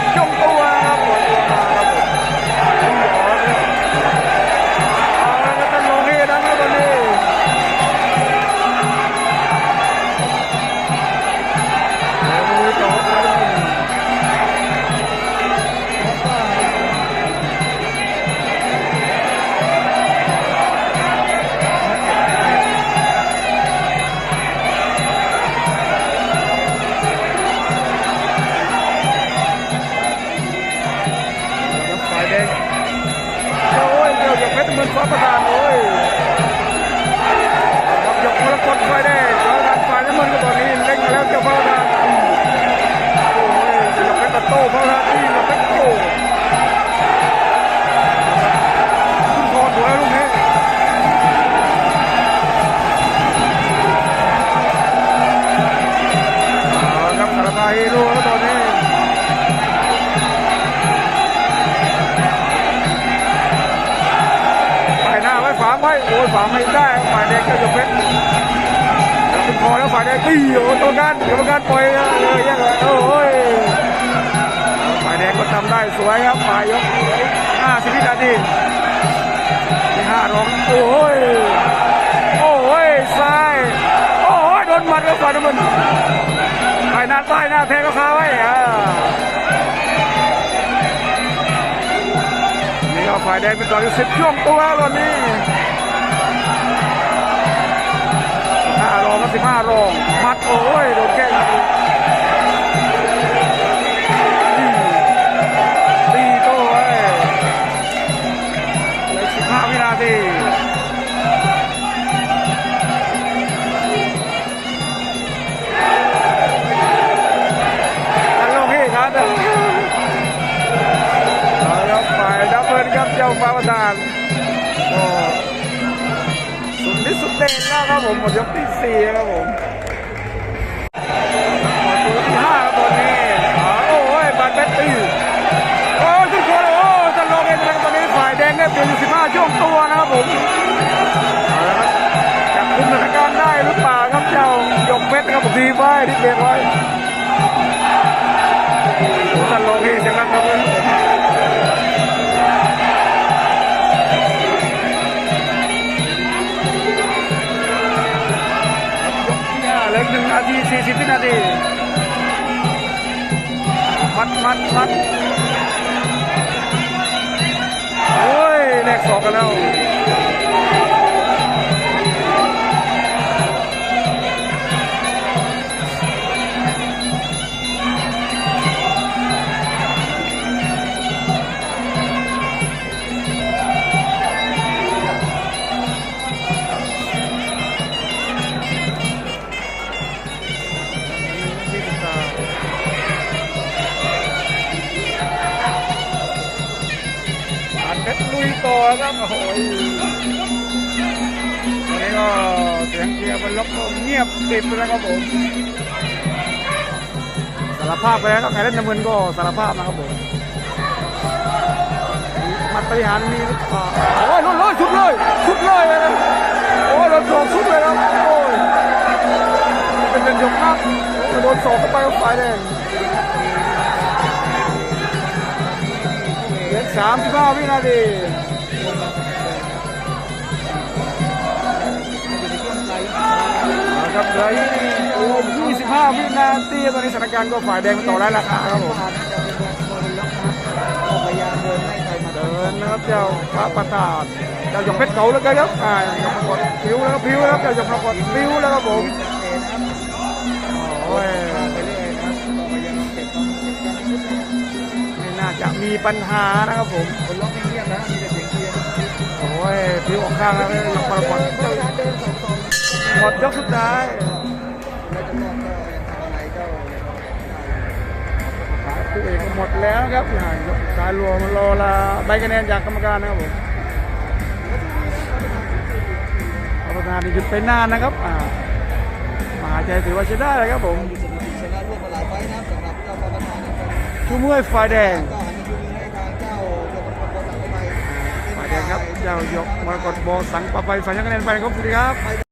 เฟ้าประธานโอ้ยครับหยกมรกตฝ่ายแดงฟ้าประธานฝ่ายน้ำเงินก็ตอนนี้เล่นแล้วเจ้าฟ้าประธานโอ้ยหยกเพชรตะโต้ฟ้าประธาน โอ้ยฝาไม่ได้ฝ่ายแดงก็ยกเพชรเป็นคอแล้วฝ่ายแดงตีโอ้ตัวการกรรมการปล่อยเลยยังไงโอ้ยฝ่ายแดงก็ทำได้สวยครับฝ่ายยกห้าสิบวินาทีที่ห้ารองโอ้ยโอ้ยซ้ายโอ้ยโดนหมัดกับฝ่ายน้ำมันฝ่ายหน้าใต้หน้าแทงก็คาไว้อ่านี่ก็ฝ่ายแดงเป็นต่ออยู่สิบช่วงตัวตอนนี้ารองมัดโอ้ยโดนแก้ง เด่นแล้วครับผมหมดยกที่สี่ครับผมหมดตัวที่ห้าครับตอนนี้อ๋อโอ้ยบาดเบ็ดตีโอ้ยทุกคนโอ้ยจะลงเองนะบตอนนี้ฝ่ายแดงได้เป็นอยู่สิบห้าช่วงตัวนะครับผมจับจะคุมสถานการณ์ได้หรือเปล่าครับเจ้ายกเพชรครับผมดีไว้ที่เบรกไว้ นาทีมัดมัดมัดโอ้ยแลกสองกันแล้ว ลุยต่อครับโอ้โหตอนนี้ก็เสียงเชียร์บนล็อกเงียบกริบแล้วครับผมสารภาพไปแล้วครับใครเล่นน้ำเงินก็สารภาพนะครับผมมัดปริหารมีหรือเปล่าโอ้ยลุ้นเลยสุดเลยสุดเลยนะโอ้ยโดนสองสุดเลยครับโอ้ยเป็นเป็นยกครับโดนสองเข้าไปก็ฝ่ายแดง เหลือสามสิบห้าวินาทีครับเหลือยี่สิบห้าวินาทีตอนนี้สถานการณ์ก็ฝ่ายแดงต่อได้ราคาครับผมเดินนะครับเจ้าพระประธานเจ้าหยกเพชรเก่าแล้วกันครับอ่าหยกประกฏผิวแล้วผิวแล้วครับเจ้าหยกประกฏผิวแล้วครับผมโอ้ย จะมีปัญหานะครับผมคนร้องเงียบนะมีแต่เสียงเชียร์โอ้ยผิวออกข้างแล้วหยกประกฏเดินเดินสองสองหมดยกสุดท้ายแล้วจะรองทำอะไรก็คู่เอกหมดแล้วครับอ่ายกสายรวมรอลาใบคะแนนจากกรรมการนะครับผมประธานหยุดไปนานนะครับอ่ามหาใจถือว่าใช้ได้เลยครับผมชนะรวดมาหลายไฟนะสำหรับเจ้าประธานชูมวยฝ่ายแดง เจ้ายกมรกตบอสังปะไปฝ่ายชนะคะแนนไปครับสวัสดีครับ